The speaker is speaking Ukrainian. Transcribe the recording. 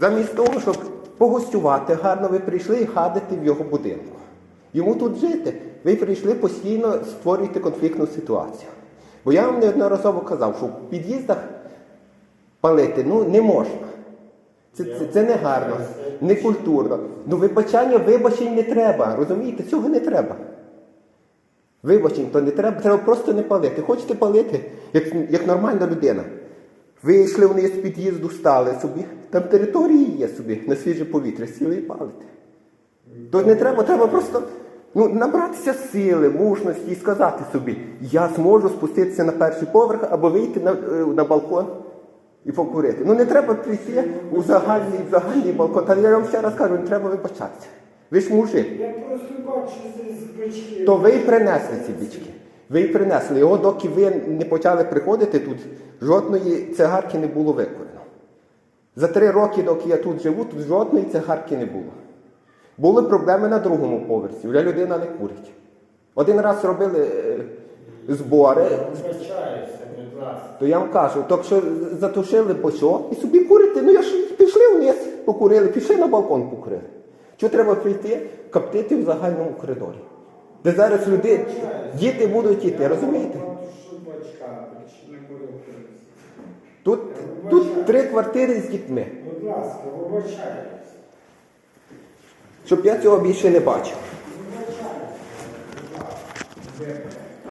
Замість того, щоб погостювати гарно, ви прийшли і гадите в його будинку. Йому тут жити. Ви прийшли постійно створюєте конфліктну ситуацію. Бо я вам неодноразово казав, що в під'їздах палити ну, не можна. Це, це, це не гарно, не культурно. Ну вибачання, вибачень не треба. Розумієте, цього не треба. Вибачень то не треба, треба просто не палити. Хочете палити, як, як нормальна людина. Вийшли вони з під'їзду, стали собі, там території є собі, на свіже повітря, сіли і палити. То не треба, треба просто ну, набратися сили, мужності і сказати собі, я зможу спуститися на перший поверх або вийти на, е, на балкон і покурити. Ну не треба прийти у загальний, в загальний балкон. Та я вам ще раз кажу, не треба вибачатися. Ви ж мужик. Я просто бачу з бички. То ви й принесли ці бічки. Ви й принесли. Його, доки ви не почали приходити тут, жодної цигарки не було викорено. За три роки, доки я тут живу, тут жодної цигарки не було. Були проблеми на другому поверсі, вже людина не курить. Один раз робили е, збори, то я вам кажу, то що затушили бочок і собі курите, ну я ж пішли вниз, покурили, пішли на балкон покурили. Що треба прийти, коптити в загальному коридорі? Де зараз люди, діти будуть йти, розумієте? Що бачка, причина буду Тут, тут три квартири з дітьми. Будь ласка, вибачаюся. Щоб я цього більше не бачив. Ласка.